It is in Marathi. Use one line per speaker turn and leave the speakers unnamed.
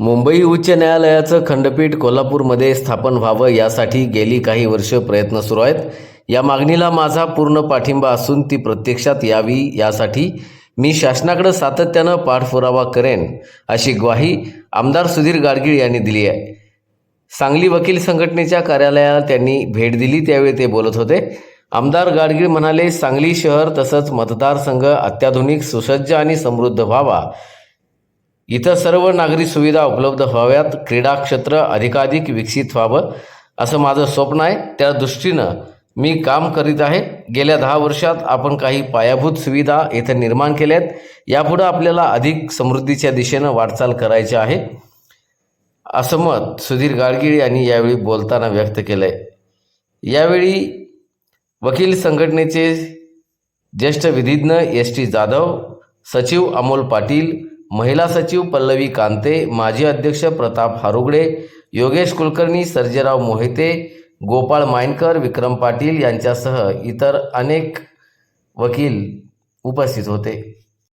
मुंबई उच्च न्यायालयाचं खंडपीठ कोल्हापूरमध्ये स्थापन व्हावं यासाठी गेली काही वर्ष प्रयत्न सुरू आहेत. या मागणीला माझा पूर्ण पाठिंबा असून ती प्रत्यक्षात यावी यासाठी मी शासनाकडे सातत्यानं पाठपुरावा करेन अशी ग्वाही आमदार सुधीर गाडगीळ यांनी दिली आहे. सांगली वकील संघटनेच्या कार्यालयाला त्यांनी भेट दिली त्यावेळी ते बोलत होते. आमदार गाडगीळ म्हणाले सांगली शहर तसंच मतदारसंघ अत्याधुनिक सुसज्ज आणि समृद्ध व्हावा. इथं सर्व नागरी सुविधा उपलब्ध व्हाव्यात क्रीडा क्षेत्र अधिकाधिक विकसित व्हावं असं माझं स्वप्न आहे. त्या दृष्टीनं मी काम करीत आहे. गेल्या दहा वर्षात आपण काही पायाभूत सुविधा इथं निर्माण केल्या आहेत यापुढं आपल्याला अधिक समृद्धीच्या दिशेनं वाटचाल करायची आहे असं मत सुधीर गाडगीळ यांनी यावेळी बोलताना व्यक्त केलं आहे यावेळी वकील संघटनेचे ज्येष्ठ विधिज्ञ एस टी जाधव सचिव अमोल पाटील महिला सचिव पल्लवी कांते माजी अध्यक्ष प्रताप हारुगडे योगेश कुलकर्णी सर्जेराव मोहिते गोपाळ मायनकर विक्रम पाटील यांच्यासह इतर अनेक वकील उपस्थित होते.